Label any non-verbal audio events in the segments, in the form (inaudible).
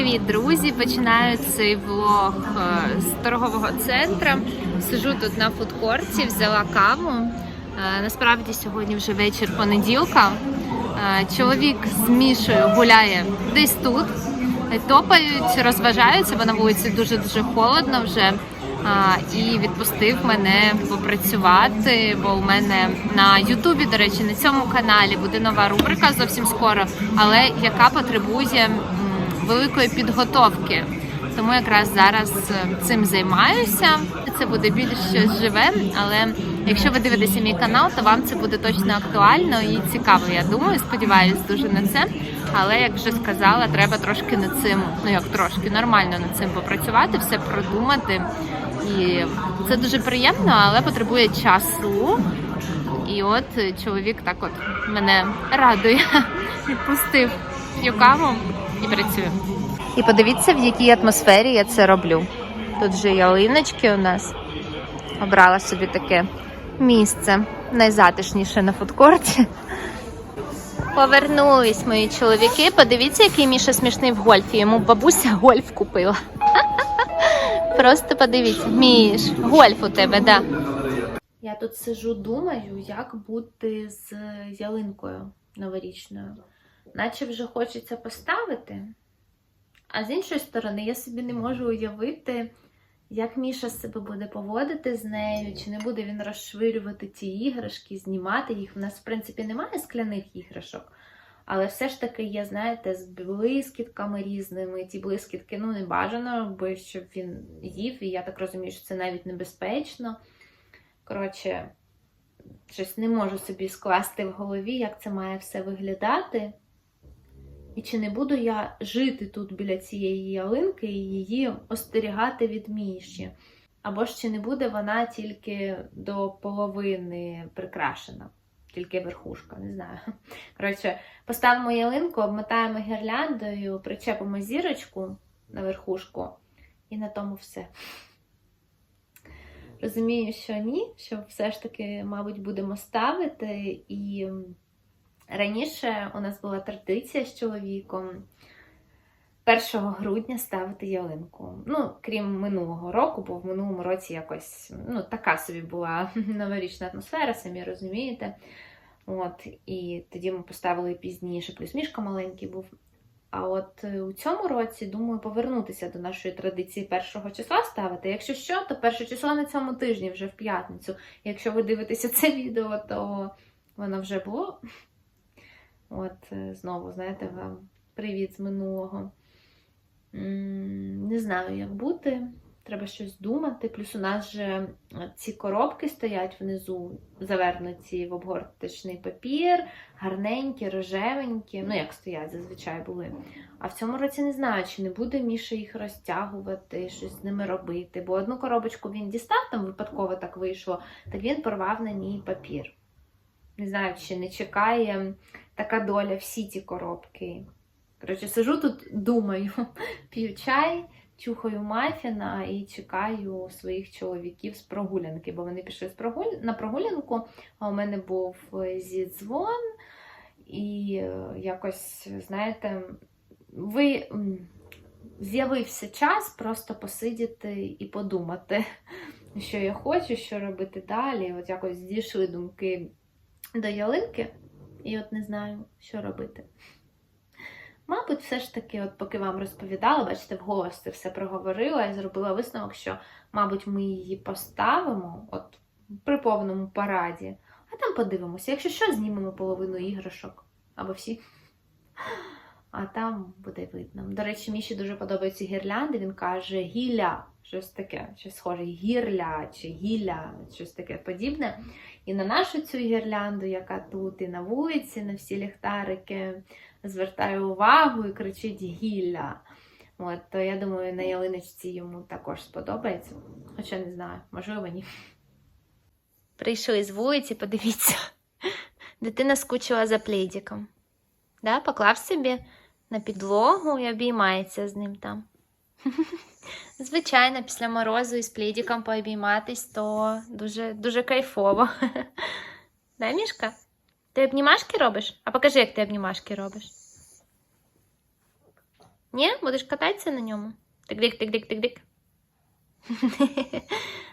Привіт, друзі! Починаю цей влог е, з торгового центру. Сижу тут на фудкорті, взяла каву. Е, Насправді сьогодні вже вечір понеділка. Е, Чоловік з Мішою гуляє десь тут. Топають, розважаються, бо на вулиці дуже дуже холодно вже. І відпустив мене попрацювати, бо у мене на Ютубі, до речі, на цьому каналі буде нова рубрика зовсім скоро, але яка потребує великої підготовки. Тому якраз зараз е, цим займаюся. Це буде більш живе, але якщо ви дивитеся мій канал, то вам це буде точно актуально і цікаво. Я думаю, сподіваюся дуже на це. Але як вже сказала, треба трошки над цим, ну як трошки нормально над цим попрацювати, все продумати. І це дуже приємно, але потребує часу. І от чоловік так от мене радує, (laughs) відпустив п'ю каву і працюю. І подивіться, в якій атмосфері я це роблю. Тут же ялиночки у нас. Обрала собі таке місце найзатишніше на фудкорті. Повернулись мої чоловіки. Подивіться, який Міша смішний в гольфі. Йому бабуся гольф купила. (laughs) Просто подивіться, Міш, гольф у тебе, да. Я тут сижу, думаю, як бути з ялинкою новорічною. Наче вже хочеться поставити. А з іншої сторони, я собі не можу уявити, як Міша себе буде поводити з нею, чи не буде він розшвирювати ті іграшки, знімати їх. У нас, в принципі, немає скляних іграшок, але все ж таки є, знаєте, з блискітками різними. Ті блискітки ну, не бажано, бо щоб він їв, і я так розумію, що це навіть небезпечно. Коротше, щось не можу собі скласти в голові, як це має все виглядати. І чи не буду я жити тут біля цієї ялинки і її остерігати від міші? Або ж чи не буде вона тільки до половини прикрашена, тільки верхушка, не знаю. Коротше, поставимо ялинку, обмотаємо гірляндою, причепимо зірочку на верхушку, і на тому все. Розумію, що ні, що все ж таки, мабуть, будемо ставити і. Раніше у нас була традиція з чоловіком 1 грудня ставити ялинку. Ну, крім минулого року, бо в минулому році якось ну, така собі була (laughs) новорічна атмосфера, самі розумієте. От, І тоді ми поставили пізніше, плюс мішка маленький був. А от у цьому році, думаю, повернутися до нашої традиції першого числа ставити. Якщо що, то перше число на цьому тижні, вже в п'ятницю. Якщо ви дивитеся це (laughs) відео, то воно вже було. От, е, знову, знаєте, вам привіт з минулого. Не знаю, як бути. Треба щось думати. Плюс у нас же ці коробки стоять внизу, завернуті в обгорточний папір, гарненькі, рожевенькі. Ну, як стоять, зазвичай були. А в цьому році не знаю, чи не буде Міша їх розтягувати, щось з ними робити. Бо одну коробочку він дістав, там випадково так вийшло, так він порвав на ній папір. Не знаю, чи не чекає така доля всі ті коробки. Коротше, сижу тут, думаю, (laughs) п'ю чай, чухаю мафіна і чекаю своїх чоловіків з прогулянки, бо вони пішли з прогуль... на прогулянку, а у мене був зідзвон, і е, якось, знаєте, ви з'явився час просто посидіти і подумати, (laughs) що я хочу, що робити далі. От якось дійшли думки до ялинки. І от не знаю, що робити. Мабуть, все ж таки, от поки вам розповідала, бачите, вголос це все проговорила і зробила висновок, що, мабуть, ми її поставимо от при повному параді, а там подивимося. Якщо що, знімемо половину іграшок або всі. А там буде видно. До речі, Міші дуже подобаються гірлянди. Він каже гілля, щось таке, щось схоже, гірля чи гілля, щось таке подібне. І на нашу цю гірлянду, яка тут, і на вулиці, на всі ліхтарики, звертає увагу і кричить гілля. От, то я думаю, на ялиночці йому також сподобається. Хоча не знаю, можливо, ні. Прийшли з вулиці, подивіться. Дитина скучила за пледиком. Да, поклав собі на підлогу і обіймається з ним там. (laughs) Звичайно, після морозу із плідіком пообійматись, то дуже, дуже кайфово. (laughs) Да, Мішка? Ти обнімашки робиш? А покажи, як ти обнімашки робиш. Ні? Будеш кататися на ньому? Тик-дик-тик-дик-тик-дик. (laughs)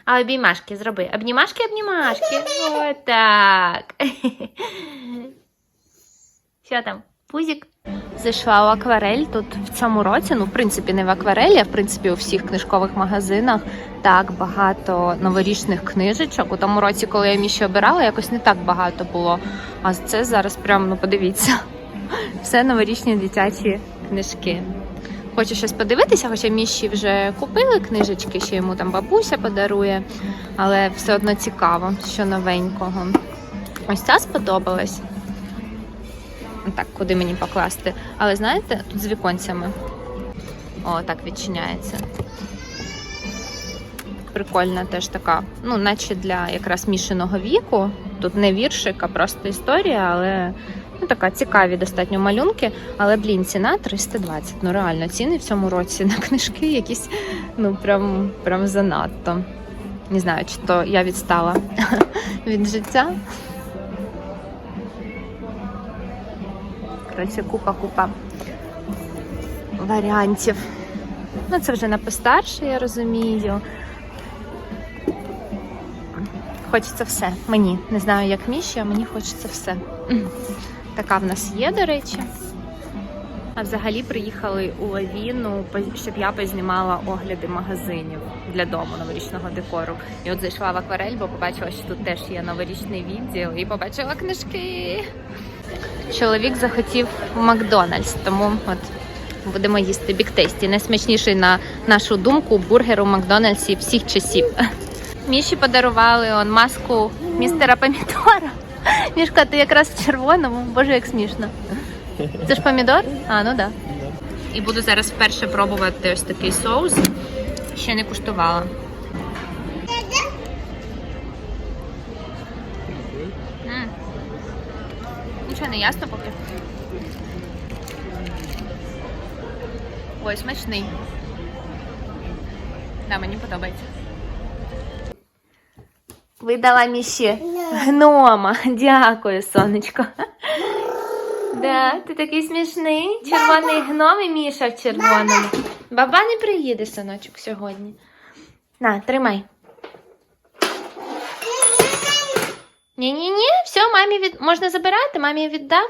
А обіймашки зроби. Обнімашки, обнімашки. Отак. Що там? Пузик? Зайшла у акварель тут в цьому році. Ну, в принципі, не в акварелі, а в принципі у всіх книжкових магазинах так багато новорічних книжечок. У тому році, коли я Міші обирала, якось не так багато було. А це зараз прям, ну подивіться, (laughs) все новорічні дитячі книжки. Хочу щось подивитися, хоча Міші вже купили книжечки, ще йому там бабуся подарує, але все одно цікаво, що новенького. Ось ця сподобалась. Так, куди мені покласти. Але знаєте, тут з віконцями. О, так відчиняється. Прикольна теж така, ну, наче для якраз мішаного віку. Тут не віршик, а просто історія, але ну, така цікаві достатньо малюнки. Але, блін, ціна 320. Ну, реально, ціни в цьому році на книжки якісь, ну, прям, прям занадто. Не знаю, чи то я відстала (laughs) від життя. Коротше, купа-купа варіантів. Ну, це вже на постарше, я розумію. Хочеться все. Мені. Не знаю, як Міші, а мені хочеться все. Така в нас є, до речі. А взагалі приїхали у Лавіну, щоб я познімала огляди магазинів для дому новорічного декору. І от зайшла в акварель, бо побачила, що тут теж є новорічний відділ, і побачила книжки. Чоловік захотів Макдональдс, тому от будемо їсти біктесті. Найсмачніший на нашу думку бургер у Макдональдсі всіх часів. Міші подарували он маску містера Помідора. Мішка, ти якраз в червоному. Боже, як смішно. Це ж помідор? А, ну да. І буду зараз вперше пробувати ось такий соус. Ще не куштувала. Нічого не ясно поки. Ой, смачний. Да, мені подобається. Видала Міші гнома. Дякую, сонечко. Да, ти такий смішний. Червоний гном і Міша в червоному. Баба не приїде, синочок, сьогодні. На, тримай. Ні-ні-ні, все, мамі від... можна забирати, мамі віддав?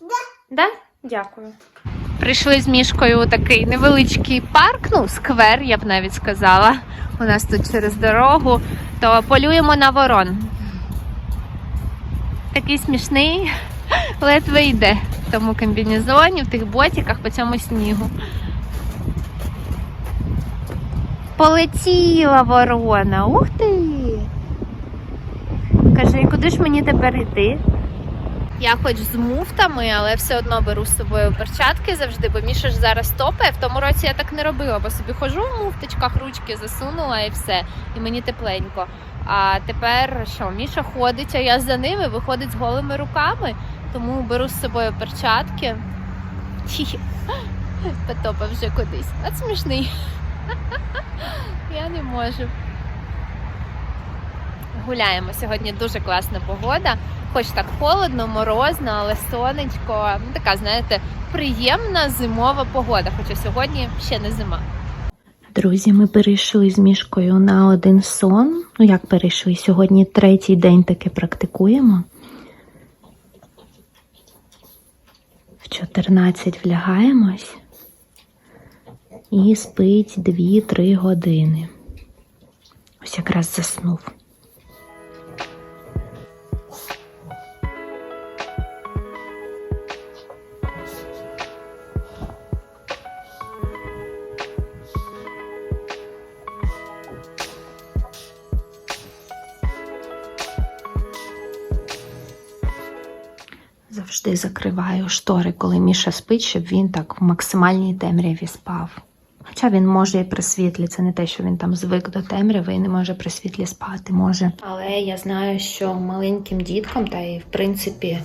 Да. Да? Дякую. Прийшли з мішкою у такий невеличкий парк, ну, сквер, я б навіть сказала. У нас тут через дорогу, то полюємо на ворон. Такий смішний, ледве йде в тому комбінезоні, в тих ботиках по цьому снігу. Полетіла ворона. Ух ти! Каже, куди ж мені тепер йти? Я хоч з муфтами, але все одно беру з собою перчатки завжди, бо Міша ж зараз топає. В тому році я так не робила, бо собі хожу в муфточках, ручки засунула і все. І мені тепленько. А тепер що, Міша ходить, а я за ними виходить з голими руками, тому беру з собою перчатки. Хі-хі. Потопав вже кудись. От смішний. (laughs) Я не можу. Гуляємо. Сьогодні дуже класна погода. Хоч так холодно, морозно, але сонечко. Ну, така, знаєте, приємна зимова погода. Хоча сьогодні ще не зима. Друзі, ми перейшли з мішкою на один сон. Ну, як перейшли? Сьогодні третій день таки практикуємо. В 14 влягаємось і спить 2-3 години. Ось якраз заснув. Завжди закриваю штори, коли Міша спить, щоб він так в максимальній темряві спав. Хоча він може і при світлі, це не те, що він там звик до темряви і не може при світлі спати, може. Але я знаю, що маленьким діткам та і в принципі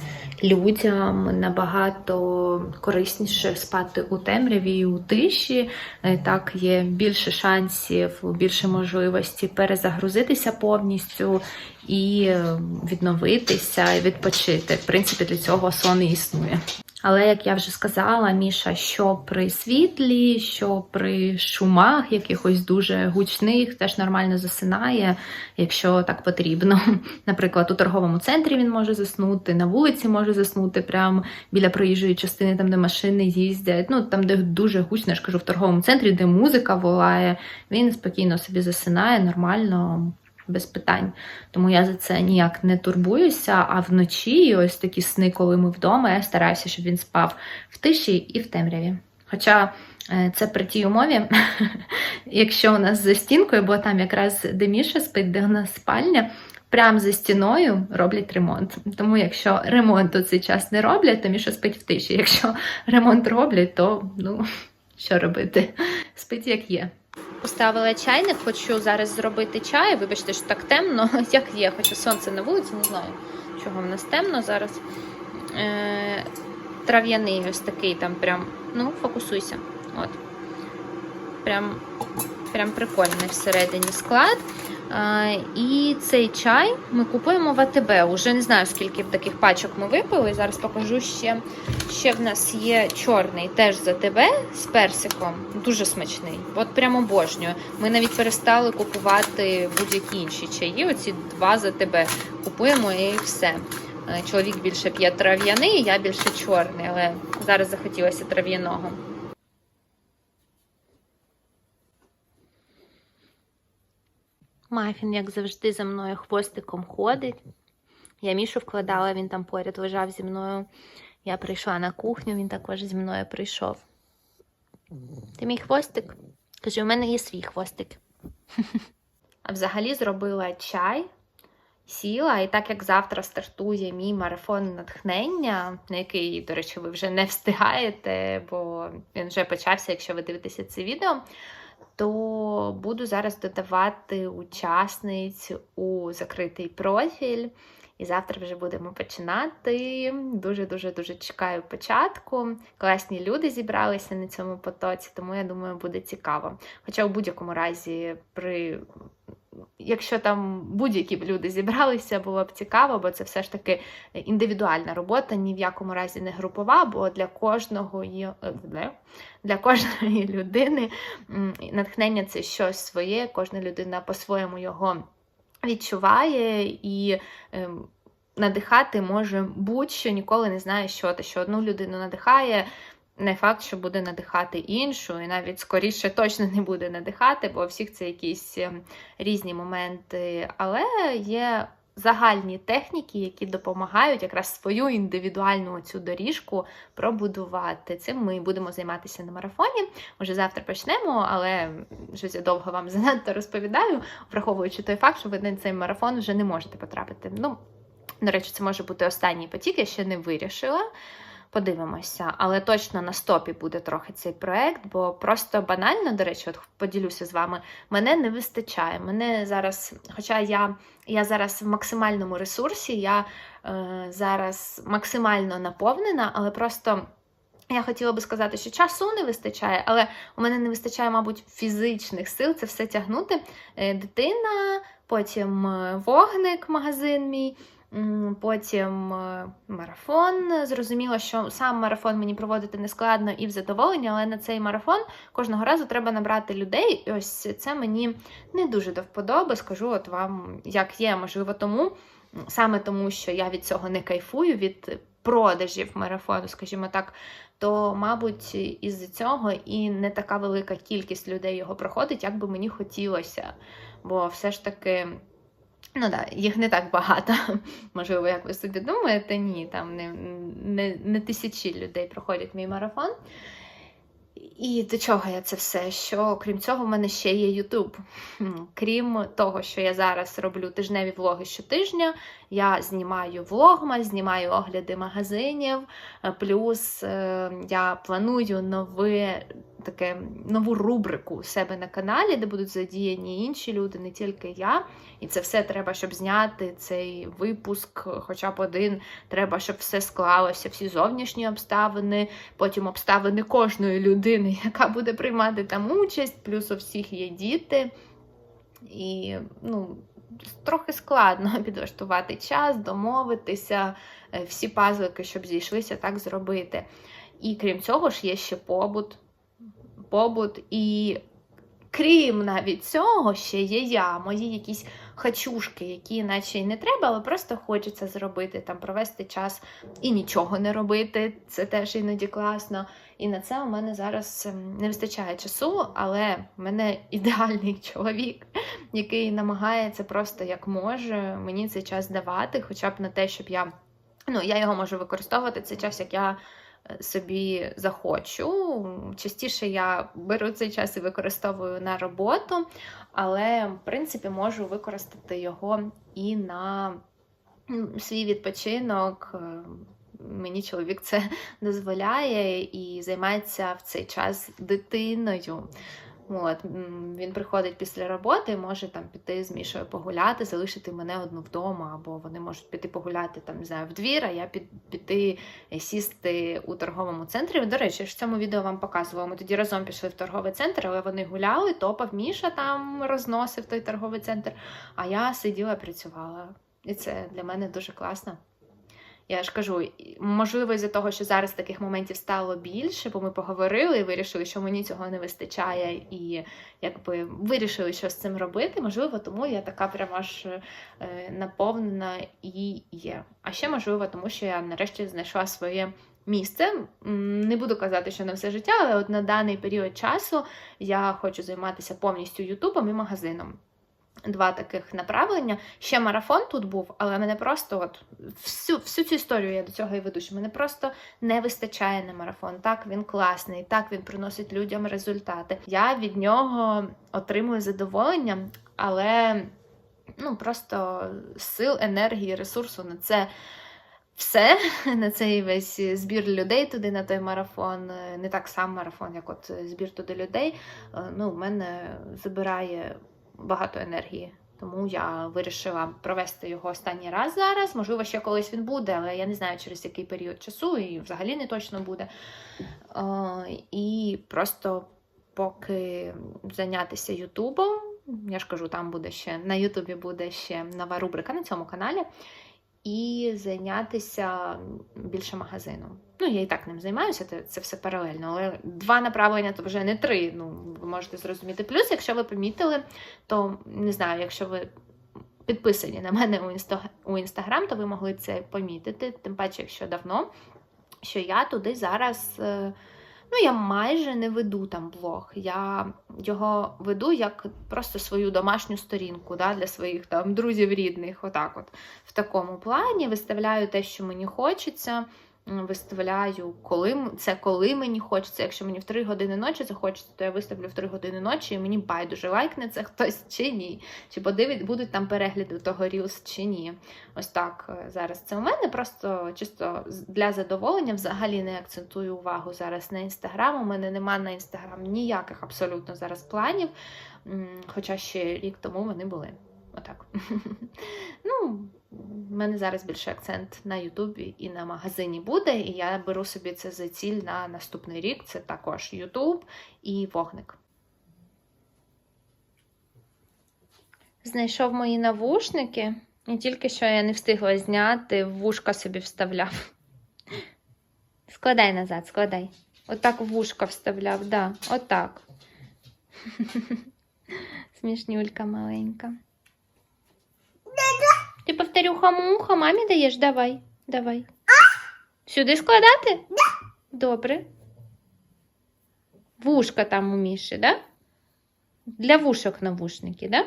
людям набагато корисніше спати у темряві і у тиші. Е, Так є більше шансів, більше можливості перезагрузитися повністю і е, відновитися, і відпочити. В принципі, для цього сон і існує. Але як я вже сказала, Міша, що при світлі, що при шумах якихось дуже гучних, теж нормально засинає, якщо так потрібно. (laughs) Наприклад, у торговому центрі він може заснути, на вулиці може заснути, прямо біля проїжджої частини, там, де машини їздять. Ну там, де дуже гучно, я ж кажу, в торговому центрі, де музика волає, він спокійно собі засинає, нормально без питань. Тому я за це ніяк не турбуюся. А вночі, ось такі сни, коли ми вдома, я стараюся, щоб він спав в тиші і в темряві. Хоча е, це при тій умові, (laughs) якщо у нас за стінкою, бо там якраз де Міша спить, де у нас спальня. Прямо за стіною роблять ремонт. Тому якщо ремонт у цей час не роблять, то Міша спить в тиші. Якщо (laughs) ремонт роблять, то ну (laughs) що робити? Спить як є. Поставила чайник, хочу зараз зробити чай. Вибачте, що так темно, (laughs) як є, хоча сонце на вулиці, не знаю, чого в нас темно зараз. Е, Трав'яний ось такий там прям, ну, фокусуйся. От. Прям, прям прикольний всередині склад. І цей чай ми купуємо в АТБ. Уже не знаю, скільки таких пачок ми випили. Зараз покажу ще. Ще в нас є чорний теж з АТБ з персиком. Дуже смачний. От прямо обожнюю. Ми навіть перестали купувати будь-які інші чаї. Оці два з АТБ купуємо і все. Е, чоловік більше п'є трав'яний, я більше чорний, але зараз захотілося трав'яного. Мафін, як завжди, за мною хвостиком ходить. Я мішу вкладала, він там поряд лежав зі мною. Я прийшла на кухню, він також зі мною прийшов. Ти мій хвостик? Каже, у мене є свій хвостик. А взагалі зробила чай, сіла, і так як завтра стартує мій марафон натхнення, на який, до речі, ви вже не встигаєте, бо він вже почався, якщо ви дивитеся це відео то буду зараз додавати учасниць у закритий профіль. І завтра вже будемо починати. Дуже-дуже дуже чекаю початку. Класні люди зібралися на цьому потоці, тому я думаю, буде цікаво. Хоча у будь-якому разі, при якщо там будь-які люди зібралися, було б цікаво, бо це все ж таки індивідуальна робота, ні в якому разі не групова, бо для кожного е, для кожної (laughs) людини натхнення це щось своє, кожна людина по-своєму його відчуває і. Ем, надихати може будь-що ніколи не знає, що те, що одну людину надихає, не факт, що буде надихати іншу, і навіть скоріше точно не буде надихати, бо у всіх це якісь ем, різні моменти. Але є загальні техніки, які допомагають якраз свою індивідуальну цю доріжку пробудувати. Цим ми будемо займатися на марафоні. Уже завтра почнемо, але щось я довго вам (laughs) занадто розповідаю, враховуючи той факт, що ви на цей марафон вже не можете потрапити. Ну, до речі, це може бути останній потік, я ще не вирішила. Подивимося, але точно на стопі буде трохи цей проект, бо просто банально, до речі, от поділюся з вами, мене не вистачає. Мене зараз, хоча я я зараз в максимальному ресурсі, я е, зараз максимально наповнена, але просто. Я хотіла би сказати, що часу не вистачає, але у мене не вистачає, мабуть, фізичних сил це все тягнути. Е, дитина, потім е, вогник, магазин мій. Потім е, марафон. Зрозуміло, що сам марафон мені проводити не складно і в задоволення, але на цей марафон кожного разу треба набрати людей. І ось це мені не дуже до вподоби. Скажу от вам, як є, можливо, тому саме тому, що я від цього не кайфую, від продажів марафону, скажімо так, то, мабуть, із-за цього і не така велика кількість людей його проходить, як би мені хотілося. Бо все ж таки. Ну так, їх не так багато. (laughs) Можливо, як ви собі думаєте, ні, там не, не, не тисячі людей проходять мій марафон. І до чого я це все? Що крім цього, в мене ще є Ютуб. Крім того, що я зараз роблю тижневі влоги щотижня, я знімаю влогма, знімаю огляди магазинів, плюс е, я планую нове таке нову рубрику у себе на каналі, де будуть задіяні інші люди, не тільки я. І це все треба, щоб зняти цей випуск, хоча б один. Треба, щоб все склалося, всі зовнішні обставини, потім обставини кожної людини, (laughs) яка буде приймати там участь, плюс у всіх є діти. І, ну, трохи складно (laughs) підлаштувати час, домовитися, е, всі пазлики, щоб зійшлися, так зробити. І крім цього ж є ще побут. Побут і крім навіть цього, ще є я, мої якісь хачушки, які наче й не треба, але просто хочеться зробити, там провести час і нічого не робити. Це теж іноді класно. І на це у мене зараз ем, не вистачає часу, але в мене (laughs) ідеальний чоловік, який намагається просто як може мені цей час давати, хоча б на те, щоб я. Ну, я його можу використовувати цей час, як я собі захочу. Частіше я беру цей час і використовую на роботу, але в принципі можу використати його і на свій відпочинок. Е, Мені чоловік це (laughs) дозволяє і займається в цей час дитиною. От, він приходить після роботи, може там піти з Мішою погуляти, залишити мене одну вдома, або вони можуть піти погуляти там, не знаю, в двір, а я під, піти е, сісти у торговому центрі. До речі, я ж в цьому відео вам показувала. Ми тоді разом пішли в торговий центр, але вони гуляли, топав Міша там розносив той торговий центр, а я сиділа працювала. І це для мене дуже класно. Я ж кажу, можливо, із-за того, що зараз таких моментів стало більше, бо ми поговорили і вирішили, що мені цього не вистачає, і якби вирішили, що з цим робити. Можливо, тому я така прямо аж е, наповнена і є. А ще можливо, тому що я нарешті знайшла своє місце. Не буду казати, що на все життя, але от на даний період часу я хочу займатися повністю Ютубом і магазином. Два таких направлення. Ще марафон тут був, але мене просто от всю, всю цю історію я до цього і веду, що мене просто не вистачає на марафон. Так, він класний, так він приносить людям результати. Я від нього отримую задоволення, але ну просто сил, енергії, ресурсу на це. Все (laughs) на цей весь збір людей туди на той марафон, не так сам марафон, як от збір туди людей. е, Ну, в мене забирає багато енергії. Тому я вирішила провести його останній раз зараз. Можливо, ще колись він буде, але я не знаю через який період часу, і взагалі не точно буде. Е, І просто поки зайнятися Ютубом, я ж кажу, там буде ще на Ютубі буде ще нова рубрика на цьому каналі. І зайнятися більше магазином. Ну, я і так ним займаюся, це, це все паралельно, але два направлення то вже не три. Ну, ви можете зрозуміти. Плюс, якщо ви помітили, то не знаю, якщо ви підписані на мене у, інста, у інстаграм, то ви могли це помітити, тим паче, якщо давно, що я туди зараз. е, Ну, я майже не веду там блог. Я його веду як просто свою домашню сторінку да, для своїх там друзів рідних. Отак, от в такому плані виставляю те, що мені хочеться. Виставляю, коли це коли мені хочеться. Якщо мені в 3 години ночі захочеться, то я виставлю в 3 години ночі, і мені байдуже лайкне це (laughs) хтось чи ні. Чи подивить, будуть там перегляди того Reels чи ні. Ось так е, зараз це у мене. Просто чисто для задоволення взагалі не акцентую увагу зараз на інстаграм. У мене нема на інстаграм ніяких абсолютно зараз планів. Хоча ще рік тому вони були. Отак. (laughs) ну, в мене зараз більше акцент на Ютубі і на магазині буде, і я беру собі це за ціль на наступний рік. Це також Ютуб і вогник. Знайшов мої навушники, і тільки що я не встигла зняти, вушка собі вставляв. (laughs) Складай назад, складай. Отак вушка вставляв, да, отак. (laughs) Смішнюлька маленька. Ти повторюха муха, мамі даєш? Давай, давай. Сюди складати? Добре. Вушка там у Міші, да? Для вушок навушники, да?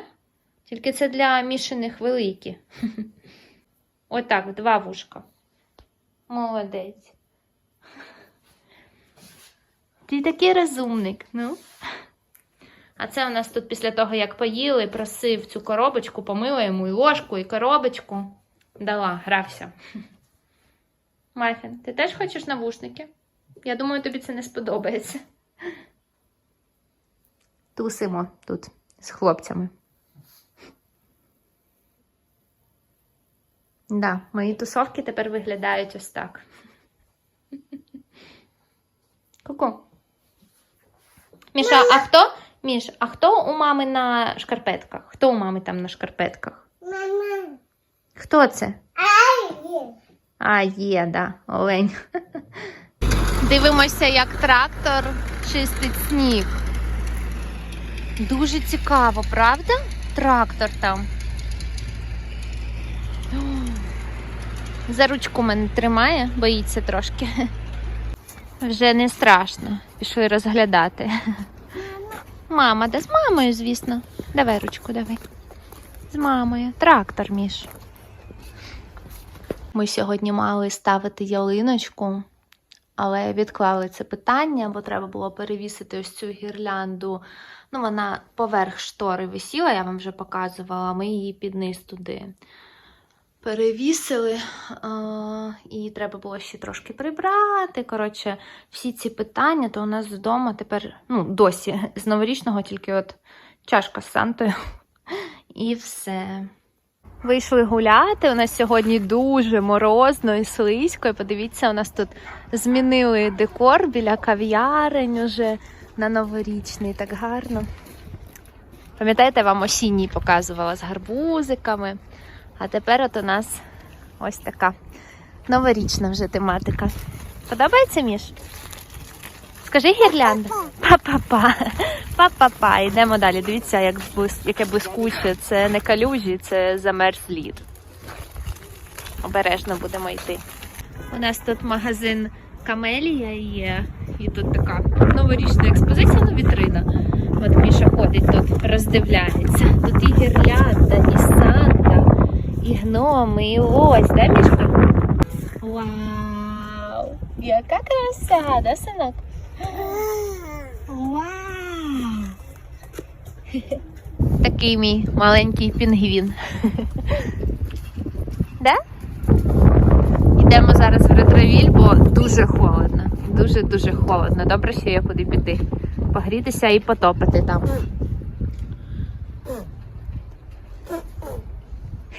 Тільки це для мішаних великі. (laughs) Отак, два вушка. Молодець. Ти такий розумник, ну. А це у нас тут після того, як поїли, просив цю коробочку, помила йому і ложку, і коробочку. Дала, грався. Мафін, ти теж хочеш навушники? Я думаю, тобі це не сподобається. Тусимо тут з хлопцями. Да, мої тусовки тепер виглядають ось так. Ку-ку. Міша, а хто? Міш, а хто у мами на шкарпетках? Хто у мами там на шкарпетках? Мама. Хто це? А, є, да, олень. Дивимося, як трактор чистить сніг. Дуже цікаво, правда? Трактор там. За ручку мене тримає, боїться трошки. Вже не страшно. Пішли розглядати. Мама, да з мамою, звісно. Давай ручку, давай. З мамою. Трактор, Міш. Ми сьогодні мали ставити ялиночку, але відклали це питання, бо треба було перевісити ось цю гірлянду. Ну, вона поверх штори висіла, я вам вже показувала, ми її під туди перевісили. І треба було ще трошки прибрати. Коротше, всі ці питання, то у нас вдома тепер, ну, досі (laughs) з новорічного, тільки от чашка з Сантою. (laughs) І все. Вийшли гуляти. У нас сьогодні дуже морозно і слизько. І подивіться, у нас тут змінили декор біля кав'ярень уже на новорічний, так гарно. Пам'ятаєте, вам осінній показувала з гарбузиками. А тепер от у нас ось така новорічна вже тематика. Подобається, Міш? Скажи гірлянда. Па-па-па. Па-па-па. Йдемо далі. Дивіться, як яке блискуче. Це не калюжі, це замерз лід. Обережно будемо йти. У нас тут магазин Камелія є. І тут така новорічна експозиція, ну вітрина. От Міша ходить тут, роздивляється. Тут і гірлянда, і Санта, і гноми, і ось, да, Мішка? Вау! Яка краса, да, синок? Вау! Такий мій маленький пінгвін. Да? Йдемо зараз в ретровіль, бо дуже холодно. Дуже-дуже холодно. Добре, що є куди піти. Погрітися і потопити там.